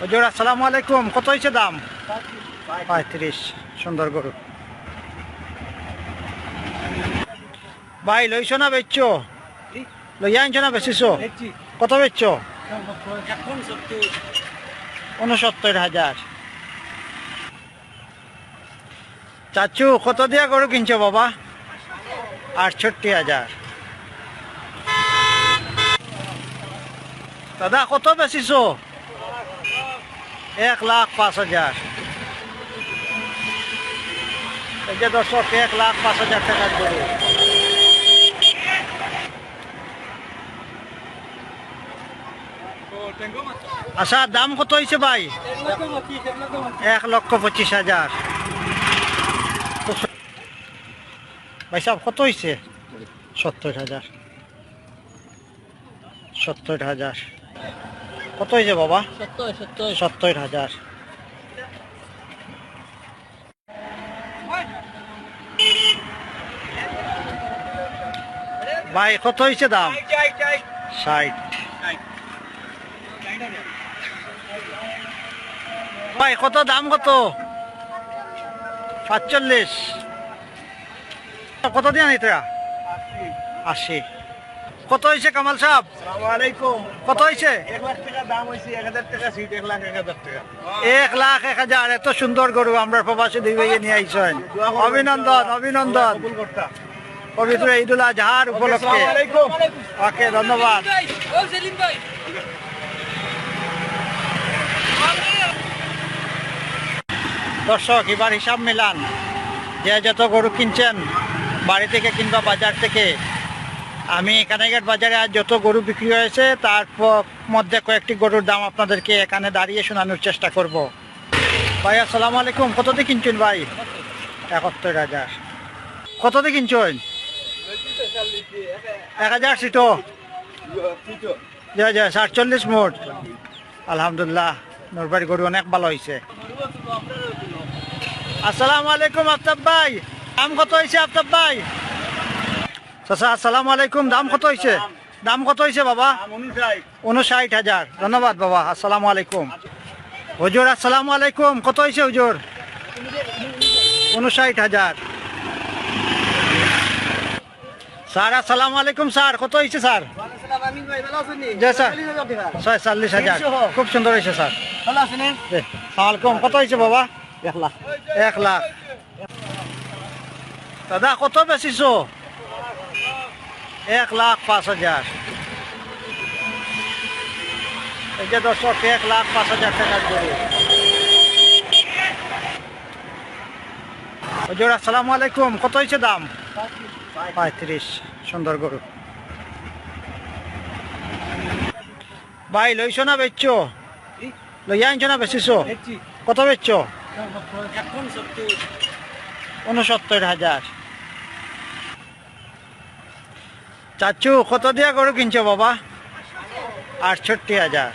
হজুর আসসালামু আলাইকুম। কত হয়েছে দাম? পঁয়ত্রিশ। সুন্দর গরু। ভাই লইছ না বেচছ? লইয়া আনছ না বেচিছ? কত বেচছ? উনসত্তর হাজার। চাচু কত দিয়া গরু কিনছো বাবা? আটষট্টি হাজার। দাদা কত বেচিছ? এক লাখ পাঁচ হাজার। এই যে দর্শক, এক লাখ পাঁচ হাজার টাকার গরু। আচ্ছা দাম কত হয়েছে ভাই? এক লক্ষ পঁচিশ হাজার। ভাই সাহেব কত হয়েছে? সত্তর হাজার। সত্তর হাজার। কত হয়েছে বাবা? সত্তর হাজার। ভাই কত হয়েছে দাম? ষাট। ভাই কত দাম কত? সাতচল্লিশ কত দিয়ে নিতে আশি। কত হয়েছে কামাল সাহেব? কত হয়েছে? এক লাখ এক হাজার এত সুন্দর গরু আমরা প্রবাসী দুই ভাইয়ে নিয়ে আইসেন। অভিনন্দন অভিনন্দন। পবিত্র ঈদুল আজহার উপলক্ষে। ওকে ধন্যবাদ। দর্শক এবার হিসাব মিলান। যে যত গরু কিনছেন বাড়ি থেকে কিংবা বাজার থেকে আমি কানাইঘাট বাজারে আজ যত গরু বিক্রি হয়েছে, তার মধ্যে কয়েকটি গরুর দাম আপনাদেরকে এখানে দাঁড়িয়ে শোনানোর চেষ্টা করব। ভাই, আসসালামু আলাইকুম। কত দিয়ে কিনছেন ভাই? একাত্তর হাজার। কত দিয়ে কিনছেন? এক হাজার সিটো। দুই হাজার সাতচল্লিশ মোট। আলহামদুলিল্লাহ নরবাড়ি গরু অনেক ভালো হয়েছে। আসসালামু আলাইকুম আফতাব ভাই। দাম কত হয়েছে আফতাব ভাই? চাচা আসসালামু আলাইকুম। দাম কত হয়েছে দাম কত হয়েছে বাবা? উনষাট হাজার। ধন্যবাদ বাবা আসসালামু আলাইকুম। হুজুর আসসালামু আলাইকুম। কত হয়েছে হুজুর? উনষাট হাজার। স্যার আসসালামু আলাইকুম স্যার। কত হয়েছে স্যার? স্যার। ছয় চল্লিশ হাজার খুব সুন্দর হয়েছে স্যার। আলাইকুম কত হয়েছে বাবা? এক লাখ। এক লাখ। দাদা কত বেচিছ? এক লাখ পাঁচ হাজার। এই যে দর্শক এক লাখ পাঁচ হাজার টাকার গরু। হজুর আসসালামু আলাইকুম। কত হয়েছে দাম? পঁয়ত্রিশ। সুন্দর গরু। ভাই লইছ না বেচছ? লইয়া আনছ না বেচিছ? কত বেচছ? উনসত্তর হাজার। চাচু কত দিয়া গরু কিনছো বাবা? আটষট্টি হাজার।